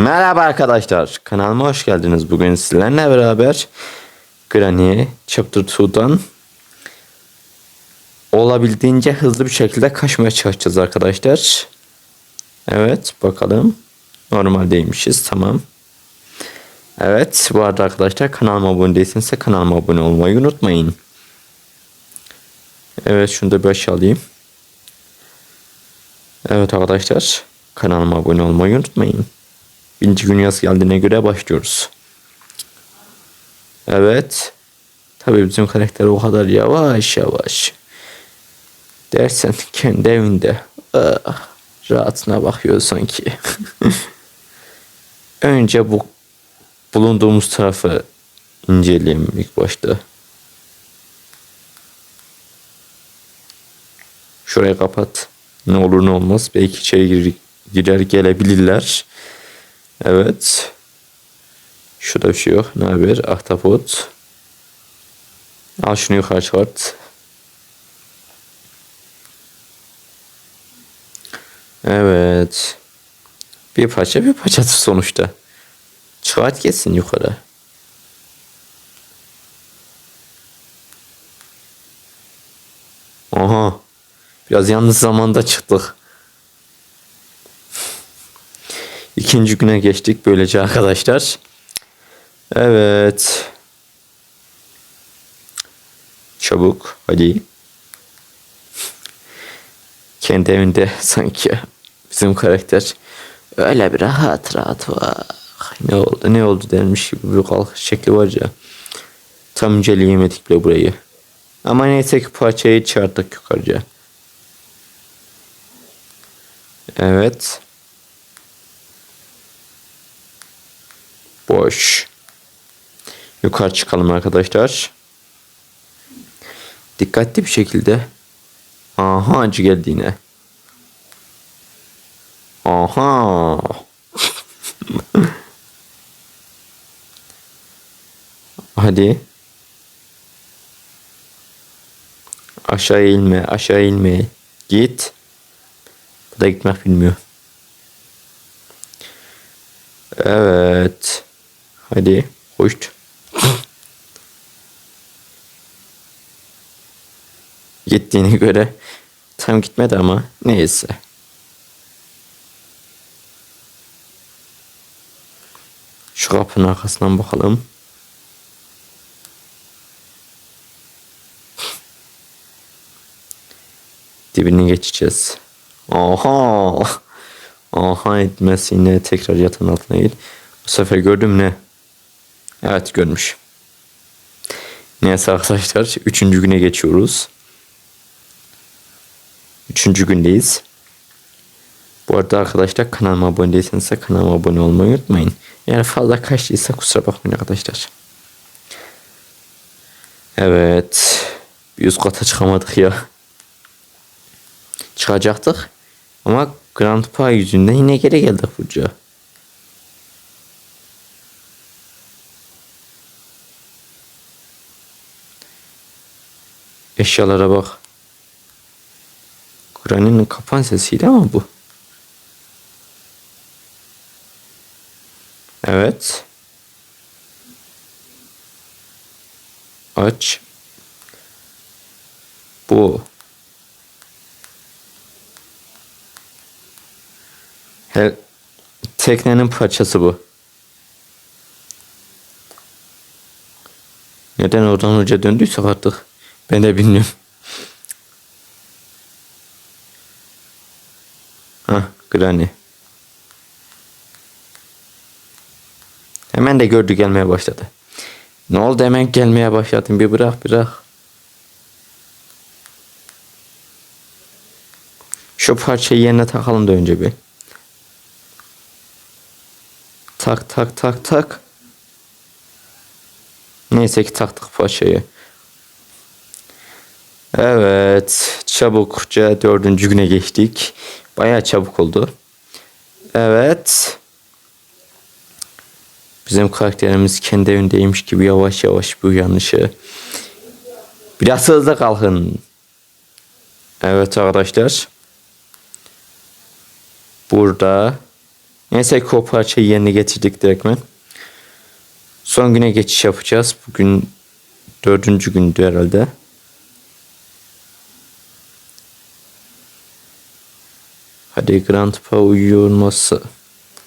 Merhaba arkadaşlar. Kanalıma hoş geldiniz. Bugün sizlerle beraber Granny Chapter 2'dan olabildiğince hızlı bir şekilde kaçmaya çalışacağız arkadaşlar. Evet bakalım. Normaldeymişiz. Tamam. Evet bu arada arkadaşlar kanalıma abone değilseniz kanalıma abone olmayı unutmayın. Evet şunu da bir aşağı alayım. Evet arkadaşlar kanalıma abone olmayı unutmayın. Birinci gün yaz geldiğine göre başlıyoruz. Evet. Tabii bizim karakter o kadar yavaş yavaş. Dersen kendi evinde. Ah, rahatına bakıyor sanki. Önce bu bulunduğumuz tarafı inceleyelim ilk başta. Şurayı kapat. Ne olur ne olmaz. Belki içeri gir, girer gelebilirler. Evet. Şurada bir şey yok. Ne haber? Ahtapot. Al şunu yukarı çıkart. Evet. Bir parça bir parçadır sonuçta. Çıkart geçsin yukarı. Aha. Biraz yalnız zamanda çıktık. İkinci güne geçtik böylece arkadaşlar. Evet. Çabuk hadi. Kendi evinde sanki bizim karakter öyle bir rahat rahat var. Ne oldu ne oldu denmiş gibi bir kalkış şekli var ya. Tam inceleyemedik bile burayı. Ama neyse ki parçayı çıkarttık yukarıca. Evet. Boş. Yukarı çıkalım arkadaşlar. Dikkatli bir şekilde. Aha acı geldi yine. Aha. Hadi. Aşağı inme, aşağı inme. Git. Bu da gitmek bilmiyor. Evet. Hadi. Hoş. Gittiğine göre tam gitmedi ama neyse. Şu kapının arkasından bakalım. Dibini geçeceğiz. Aha. Aha etmez yine tekrar yatağın altına git. Bu sefer gördüm ne? Evet görmüş. Neyse arkadaşlar üçüncü güne geçiyoruz. Üçüncü gündeyiz. Bu arada arkadaşlar kanalıma abone değilseniz kanalıma abone olmayı unutmayın. Eğer fazla kaçtıysa kusura bakmayın arkadaşlar. Evet. Bir üst kata çıkamadık ya. Çıkacaktık. Ama Grand Pa yüzünden yine geri geldik Burcu'ya. Eşyalara bak. Granny'nin kapan sesiydi ama bu. Evet. Aç. Bu. Her teknenin parçası bu. Neden oradan hoca döndüysek artık ben de bilmiyorum. Hah Granny. Hemen de gördü gelmeye başladı. Ne oldu hemen gelmeye başladın bir bırak bırak. Şu parçayı yerine takalım da önce bir. Tak tak tak tak. Neyse ki taktık parçayı. Evet. Çabukça dördüncü güne geçtik. Baya çabuk oldu. Evet. Bizim karakterimiz kendi evindeymiş gibi yavaş yavaş bir uyanışı. Biraz hızlı kalkın. Evet arkadaşlar. Burada Neyse ki o parçayı yerine getirdik direktmen. Son güne geçiş yapacağız. Bugün dördüncü gündü herhalde. Hadi Grandpa uyuyor olması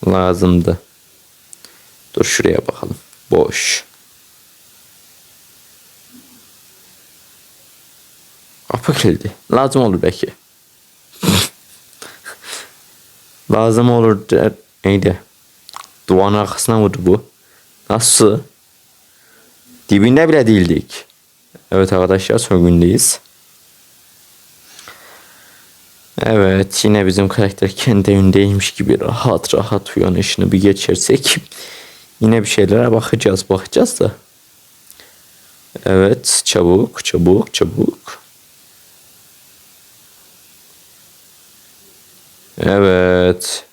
lazımdı. Dur şuraya bakalım. Boş. Kapı kilidi. Lazım olur belki. Lazım olur der. Neydi? Duvarın arkasına vurdu bu. Nasıl? Dibinde bile değildik. Evet arkadaşlar son gündeyiz. Evet yine bizim karakter kendi evindeymiş gibi rahat rahat uyanışını bir geçirsek yine bir şeylere bakacağız bakacağız da. Evet çabuk çabuk çabuk. Evet.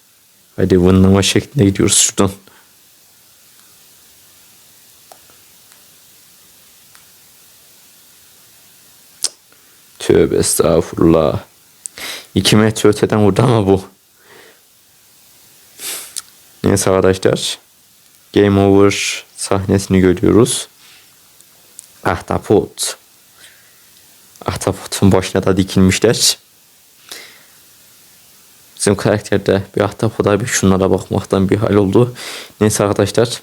Hadi vınlama şeklinde gidiyoruz şuradan. Tövbe estağfurullah. İki metre öteden vurdu ama bu. Neyse arkadaşlar. Game over sahnesini görüyoruz. Ahtapot. Ahtapotun başına da dikilmişler. Bizim karakterde bir ahtapota bir şunlara bakmaktan bir hal oldu. Neyse arkadaşlar.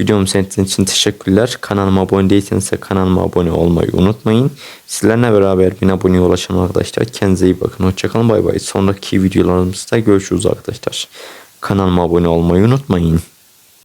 Videomu seyrettiğiniz için teşekkürler. Kanalıma abone değilseniz de kanalıma abone olmayı unutmayın. Sizlerle beraber bin aboneye ulaşan arkadaşlar. Kendinize iyi bakın. Hoşçakalın. Bay bay. Sonraki videolarımızda görüşürüz arkadaşlar. Kanalıma abone olmayı unutmayın.